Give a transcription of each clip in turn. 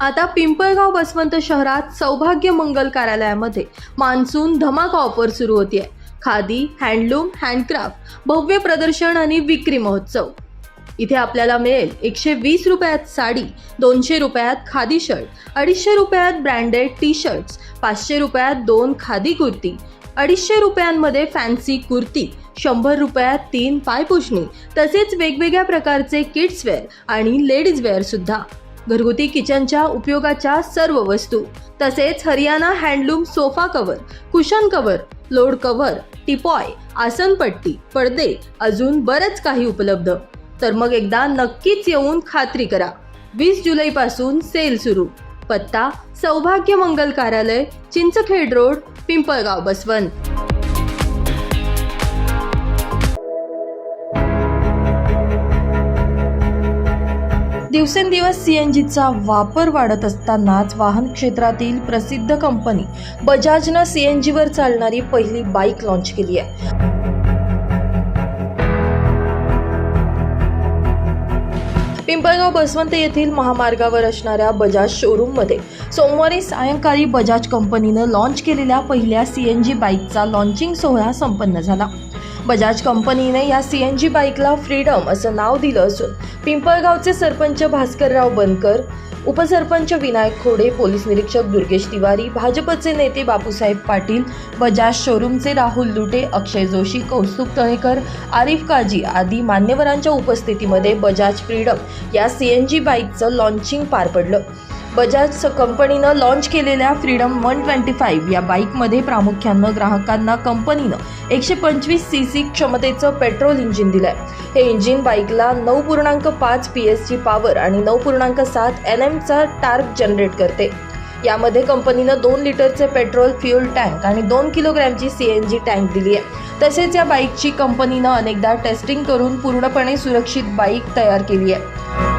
आता पिंपळगाव बसवंत शहरात सौभाग्य मंगल कार्यालयामध्ये मान्सून धमाका ऑफर सुरू होतीये. खादी हँडलूम हँडक्राफ्ट भव्य प्रदर्शन आणि विक्री महोत्सव. इथे आपल्याला मिळेल एकशे वीस रुपयात साडी दोनशे रुपयात खादी शर्ट अडीचशे रुपयात ब्रँडेड टी शर्ट्स पाचशे रुपयात दोन खादी कुर्ती अडीचशे रुपयांमध्ये फॅन्सी कुर्ती शंभर रुपयात तीन पायपुषणी तसेच वेगवेगळ्या प्रकारचे किड्सवेअर आणि लेडीजवेअर सुद्धा. घरगुती किचनच्या उपयोगाच्या सर्व वस्तू तसेच Haryana handloom sofa cover cushion cover load cover teapoy आसनपट्टी पडदे अजून बरंच काही उपलब्ध. तर मग एकदा नक्कीच येऊन खात्री करा. वीस जुलैपासून सेल सुरू. पत्ता सौभाग्य मंगल कार्यालय चिंचखेड रोड पिंपळगाव बसवंत. दिवसेंदिवस सीएनजीचा वापर वाढत असतानाच वाहन क्षेत्रातील प्रसिद्ध कंपनी बजाजनं सीएनजीवर चालणारी पहिली बाईक लॉन्च केली आहे. पिंपळगाव बसवंत येथील महामार्गावर असणाऱ्या बजाज शोरूममध्ये सोमवारी सायंकाळी बजाज कंपनीनं लॉन्च केलेल्या पहिल्या सीएनजी बाईकचा लॉन्चिंग सोहळा संपन्न झाला. बजाज कंपनीने या सी एन जी बाईकला फ्रीडम असं नाव दिलं असून पिंपळगावचे सरपंच भास्करराव बनकर उपसरपंच विनायक खोडे पोलीस निरीक्षक दुर्गेश तिवारी भाजपचे नेते बापूसाहेब पाटील बजाज शोरूमचे राहुल लुटे अक्षय जोशी कौस्तुभ तळेकर आरिफ काजी आदी मान्यवरांच्या उपस्थितीमध्ये बजाज फ्रीडम या सी एन जी बाईकचं लॉन्चिंग पार पडलं. बजाज कंपनीनं लॉन्च केलेल्या फ्रीडम वन ट्वेंटी फाईव्ह या बाईकमध्ये प्रामुख्यानं ग्राहकांना कंपनीनं एकशे पंचवीस सी सी क्षमतेचं पेट्रोल इंजिन दिलंय. हे इंजिन बाईकला नऊ पूर्णांक पाच पी एसची पॉवर आणि नऊ पूर्णांक सात एन एमचा टार्क जनरेट करते. यामध्ये कंपनीनं दोन लिटरचे पेट्रोल फ्युल टँक आणि दोन किलोग्रॅमची सी एन जी टँक दिली आहे तसेच या बाईकची कंपनीनं अनेकदा टेस्टिंग करून पूर्णपणे सुरक्षित बाईक तयार केली आहे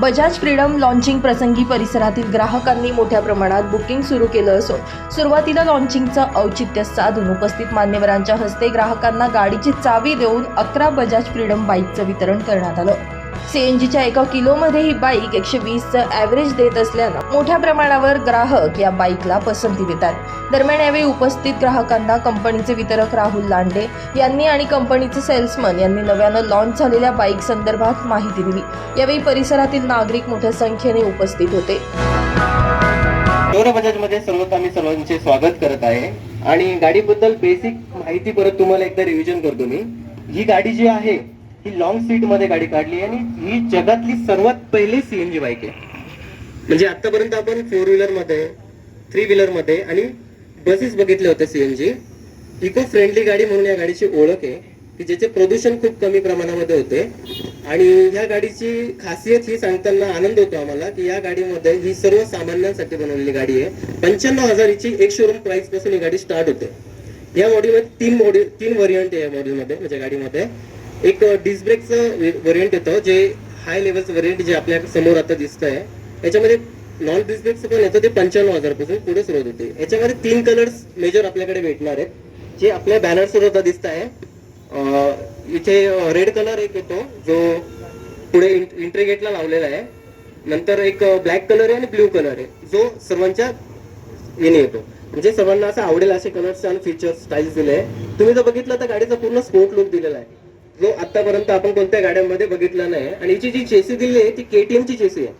बजाज फ्रीडम लॉन्चिंग प्रसंगी परिसरातील ग्राहकांनी मोठ्या प्रमाणात बुकिंग सुरू केलं असून सुरुवातीला लॉन्चिंगचं औचित्य साधून उपस्थित मान्यवरांच्या हस्ते ग्राहकांना गाडीची चावी देऊन अकरा बजाज फ्रीडम बाईकचं वितरण करण्यात आलं. सीएनजीच्या एका किलोमध्ये ही बाईक एकशे वीसचं ॲव्हरेज देत असल्यानं मोठ्या प्रमाणावर ग्राहक या बाईकला पसंती देतात. दरम्यान यावेळी उपस्थित ग्राहकांना कंपनीचे वितरक राहुल लांडे यांनी आणि कंपनीचे सेल्समन यांनी नव्यानं लॉन्च झालेल्या बाईक संदर्भात माहिती दिली. यावेळी परिसरातील नागरिक मोठ्या संख्येने उपस्थित होते. मध्ये सर्वप्रथम मी सर्वांचे स्वागत करत आहे. आणि गाडीबद्दल बेसिक माहिती परत तुम्हाला एकदा रिव्हिजन करतो मी. ही गाडी जी आहे ही लॉंग सीटमध्ये गाडी काढली आणि ही जगातली सर्वात पहिली सीएनजी बाईक आहे. म्हणजे आतापर्यंत आपण फोर व्हीलरमध्ये थ्री व्हीलरमध्ये आणि बसेस बघितले होते सीएनजी इको फ्रेंडली गाडी म्हणून या गाडीची ओळख आहे की ज्याचे प्रदूषण खूप कमी प्रमाणामध्ये होते. आणि ह्या गाडीची खासियत ही सांगताना आनंद होतो आम्हाला की या गाडीमध्ये ही सर्व सामान्यांसाठी बनवलेली गाडी आहे. पंच्याण्णव हजाराची एक शोरूम प्राइसपासून ही गाडी स्टार्ट होते. या मॉडेलमध्ये तीन मॉडेल तीन व्हरियंट आहे या मॉडेलमध्ये म्हणजे गाडीमध्ये. एक डिस्क ब्रेकचं व्हरियंट येतं जे हाय लेवलचं व्हरियंट जे आपल्यासमोर आता दिसत आहे याच्यामध्ये नॉन डिस्क ब्रेकचं पण येतं ते पंच्याण्णव हजारपासून पुढे सुरुवात होते याच्यामध्ये तीन कलर्स मेजर आपल्याकडे भेटणार आहेत. जे आपल्या बॅनरसवर आता दिसत आहे. इथे रेड कलर एक येतो जो पुढे इंट्रीगेटला लावलेला आहे. नंतर एक ब्लॅक कलर आहे आणि ब्ल्यू कलर आहे. जो सर्वांच्या येणे येतो. म्हणजे सर्वांना असं आवडेल असे कलर्स आणि फीचर्स स्टाईल्स दिले. आहे तुम्ही जर बघितलं तर गाडीचा पूर्ण स्पोर्ट लुक दिलेला आहे. जो आतापर्यंत आपण कोणत्या गाड्यांमध्ये बघितला नाही आणि हिची जी चेसी दिली आहे ती केटीएम ची चेसी आहे.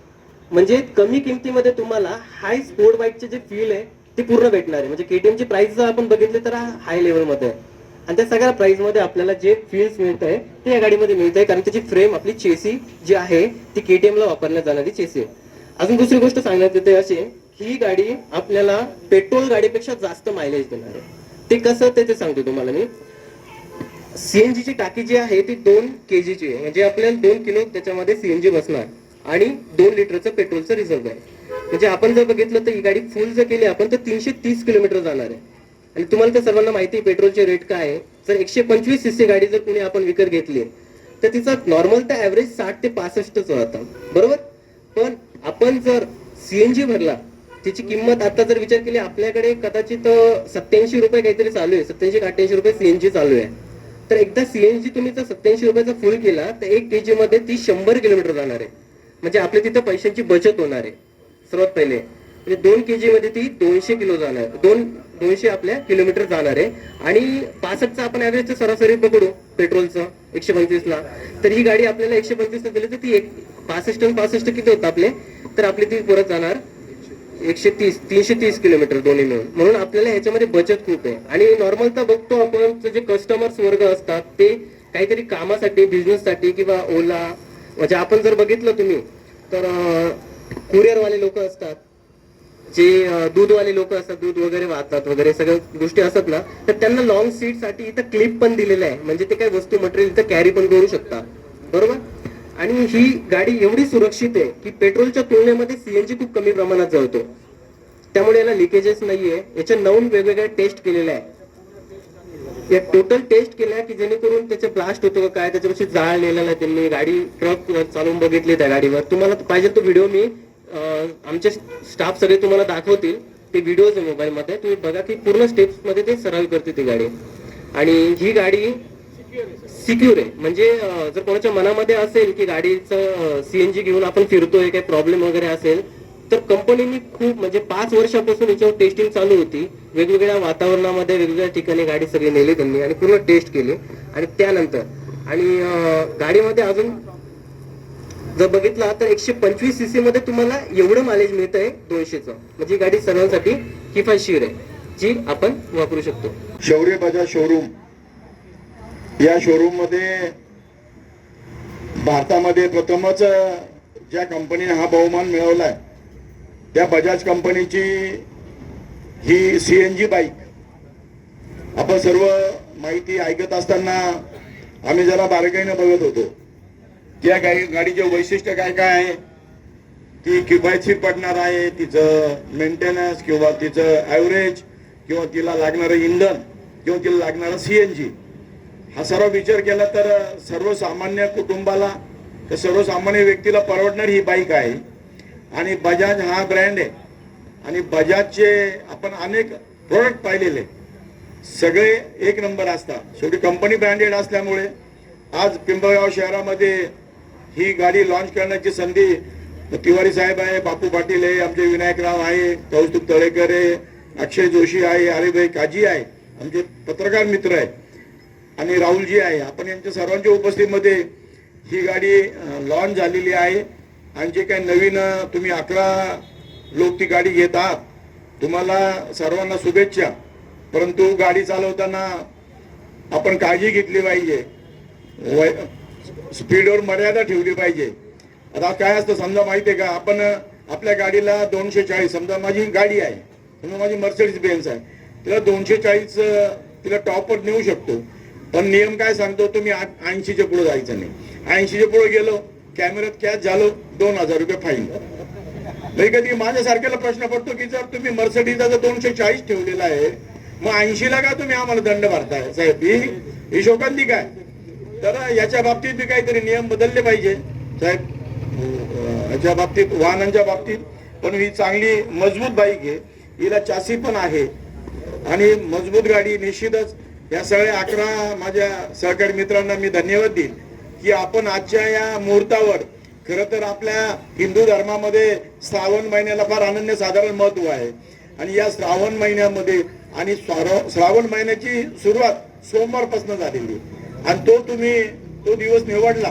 म्हणजे कमी किमतीमध्ये तुम्हाला हाय स्पोर्ट बाईकचे जे फील आहे ते पूर्ण भेटणार आहे. म्हणजे केटीएम ची प्राइस जर आपण बघितली तर हाय लेवलमध्ये आहे. आणि त्या सगळ्या प्राइसमध्ये आपल्याला जे फील्स मिळत आहे ते या गाडीमध्ये मिळत आहे कारण त्याची फ्रेम आपली चेसी जी आहे ती केटीएम ला वापरण्यात जाणारी चेसी आहे. अजून दुसरी गोष्ट सांगण्यात येते अशी ही गाडी आपल्याला पेट्रोल गाडीपेक्षा जास्त मायलेज देणार आहे. ते कसं ते सांगतो तुम्हाला मी. सीएनजी ची टाकी जी आहे ती दोन केजीची आहे. म्हणजे आपल्याला दोन किलो त्याच्यामध्ये सीएनजी बसणार आणि दोन लिटरचं पेट्रोलचं रिझर्व आहे. म्हणजे आपण जर बघितलं तर ही गाडी फुल जर केली आपण तर तीनशे तीस किलोमीटर जाणार आहे. आणि तुम्हाला तर सर्वांना माहिती आहे पेट्रोलचे रेट काय आहे. जर एकशे पंचवीस सीसी गाडी जर कुणी आपण विकत घेतली तर तिचा नॉर्मल तर ऍव्हरेज साठ ते पासष्टच होता बरोबर? पण आपण जर सीएनजी भरला तिची किंमत आता जर विचार केली आपल्याकडे कदाचित सत्याऐंशी रुपये काहीतरी चालू आहे. सत्याऐंशी अठ्ठ्याऐंशी रुपये सीएनजी चालू आहे. तर एकदा सीएनजी तुम्ही जर सत्याऐंशी रुपयाचा फुल केला तर एक केजी मध्ये ती शंभर किलोमीटर जाणार आहे. म्हणजे आपल्या तिथं पैशांची बचत होणार आहे. सर्वात पहिले. म्हणजे दोन के जी मध्ये ती दोनशे किलो जाणार दोन दोनशे आपल्या किलोमीटर जाणार आहे. आणि पासष्टचा आपण ऍव्हरेज सरासरी पकडू पेट्रोलचं एकशे पंचवीसला. तर ही गाडी आपल्याला एकशे पंचवीसला दिली तर ती एक पासष्ट आणि पासष्ट किती होतं आपले? तर आपली ती परत जाणार एकशे तीस तीनशे तीस किलोमीटर दोन्ही मिळून म्हणून आपल्याला ह्याच्यामध्ये बचत खूप आहे. आणि नॉर्मल तर बघतो आपण जे कस्टमर्स वर्ग असतात ते काहीतरी कामासाठी बिझनेससाठी किंवा ओला म्हणजे आपण जर बघितलं तुम्ही तर कुरिअरवाले लोक असतात. जे दूधवाले लोक असतात दूध वगैरे वाहतात वगैरे सगळ्या गोष्टी असतात ना तर त्यांना लॉंग सीटसाठी इथं क्लिप पण दिलेलं आहे. म्हणजे ते काही वस्तू मटेरियल इथं कॅरी पण करू शकतात. बरोबर? आणि ही गाडी एवढी सुरक्षित आहे की पेट्रोलच्या तुलनेमध्ये सीएनजी खूप कमी प्रमाणात जळतो. त्यामुळे याला लिकेजेस नाहीये. याच्या नऊ वेगवेगळ्या टेस्ट केलेल्या आहे या टोटल टेस्ट केल्या की जेणेकरून त्याचे ब्लास्ट होतो का काय त्याच्यापेक्षा जाळ नेलेला आहे त्यांनी. गाडी ट्रक चालवून बघितली त्या गाडीवर. तुम्हाला पाहिजे तो व्हिडिओ मी आमचे स्टाफ सगळे तुम्हाला दाखवतील. ते व्हिडिओज आहे मोबाईलमध्ये तुम्ही बघा की पूर्ण स्टेप्समध्ये ते सराव करते ती गाडी. आणि ही गाडी सिक्युअर आहे. म्हणजे जर कोणाच्या मनामध्ये असेल की गाडीचं सीएनजी घेऊन आपण फिरतोय काही प्रॉब्लेम वगैरे असेल तर कंपनीने खूप म्हणजे पाच वर्षापासून याच्यावर टेस्टिंग चालू होती. वेगवेगळ्या वातावरणामध्ये वेगवेगळ्या ठिकाणी गाडी सगळी नेली त्यांनी आणि पूर्ण टेस्ट केली. आणि त्यानंतर आणि गाडीमध्ये अजून जर बघितला तर एकशे पंचवीस सीसी मध्ये तुम्हाला एवढं मायलेज मिळत आहे दोनशेचं. म्हणजे गाडी सर्वांसाठी किफायतशीर आहे जी आपण वापरू शकतो. शौर्य बाजार शोरूम या शोरूममध्ये भारतामध्ये प्रथमच ज्या कंपनीने हा बहुमान मिळवलाय त्या बजाज कंपनीची ही सी एन जी बाईक आपण सर्व माहिती ऐकत असताना आम्ही जरा बारकाईनं बघत होतो. त्या गाडी गाडीचे वैशिष्ट्य काय काय आहे? ती किफायतशीर पडणार आहे तिचं मेंटेनन्स किंवा तिचं ॲव्हरेज किंवा तिला लागणारं इंधन किंवा तिला लागणारं जी हा सर्व विचार केला तर सर्वसामान्य कुटुंबाला तर सर्वसामान्य व्यक्तीला परवडणारी ही बाईक आहे. आणि बजाज हा ब्रँड आहे. आणि बजाजचे आपण अनेक प्रोडक्ट पाहिलेले. सगळे एक नंबर असतात. शेवटी कंपनी ब्रँडेड असल्यामुळे आज पिंपळगाव शहरामध्ये ही गाडी लॉन्च करण्याची संधी तिवारी साहेब आहे बापू पाटील आहे आमचे विनायकराव आहे कौस्तुभ तळेकर आहे अक्षय जोशी आहे अरेभाई काजी आहे आमचे पत्रकार मित्र आहेत. आणि राहुलजी आहे आपण यांच्या सर्वांच्या उपस्थितीमध्ये ही गाडी लॉन्च झालेली आहे. आणि जे काही नवीन तुम्ही अकरा लोक ती गाडी घेत आहात तुम्हाला सर्वांना शुभेच्छा. परंतु गाडी चालवताना आपण काळजी घेतली पाहिजे. वय स्पीडवर मर्यादा ठेवली पाहिजे. आता काय असतं समजा माहिती आहे का आपण आपल्या गाडीला दोनशे चाळीस समजा माझी गाडी आहे समजा माझी मर्सिडीज बेन्स आहे. तिला दोनशे चाळीस तिला टॉपवर नेऊ शकतो. पण नियम काय सांगतो तुम्ही ऐंशीच्या पुढे जायचं नाही. ऐंशीच्या पुढे गेलो कॅमेऱ्यात कॅच झालो दोन हजार रुपये फाईन. नाही कधी माझ्यासारख्याला प्रश्न पडतो की जर तुम्ही मर्सडीचा जर दोनशे चाळीस ठेवलेला आहे मग ऐंशीला का तुम्ही आम्हाला दंड भरताय? साहेब ही ही काय? तर याच्या बाबतीत बी काहीतरी नियम बदलले पाहिजे. साहेब याच्या बाबतीत वाहनांच्या बाबतीत पण ही चांगली मजबूत बाईक आहे. हिला चासी पण आहे. आणि मजबूत गाडी निश्चितच या सगळ्या अकरा माझ्या सहकारी मित्रांना मी धन्यवाद देईन की आपण आजच्या या मुहूर्तावर खर तर आपल्या हिंदू धर्मामध्ये श्रावण महिन्याला फार अनन्य साधारण महत्त्व आहे. आणि या श्रावण महिन्यामध्ये आणि श्रावण महिन्याची सुरुवात सोमवारपासून झालेली आणि तो तुम्ही तो दिवस निवडला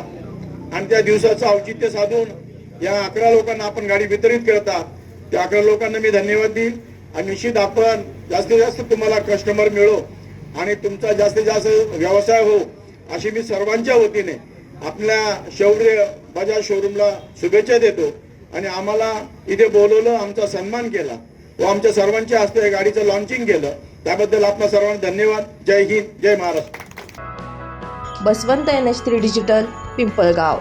आणि त्या दिवसाचं औचित्य साधून या अकरा लोकांना आपण गाडी वितरित करता त्या अकरा लोकांना मी धन्यवाद देईन. आणि निश्चित आपण जास्तीत जास्त तुम्हाला कस्टमर मिळो. आणि तुमचा जास्तीत जास्त व्यवसाय हो अशी मी सर्वांच्या वतीने आपल्या शौर्य बजाज शोरूमला शुभेच्छा देतो. आणि आम्हाला इथे बोलवलं आमचा सन्मान केला व आमच्या सर्वांच्या हस्ते या गाडीचं लॉन्चिंग केलं. त्याबद्दल आपल्या सर्वांना धन्यवाद. जय हिंद जय Maharashtra. Baswant N H three digital Pimpalgaon.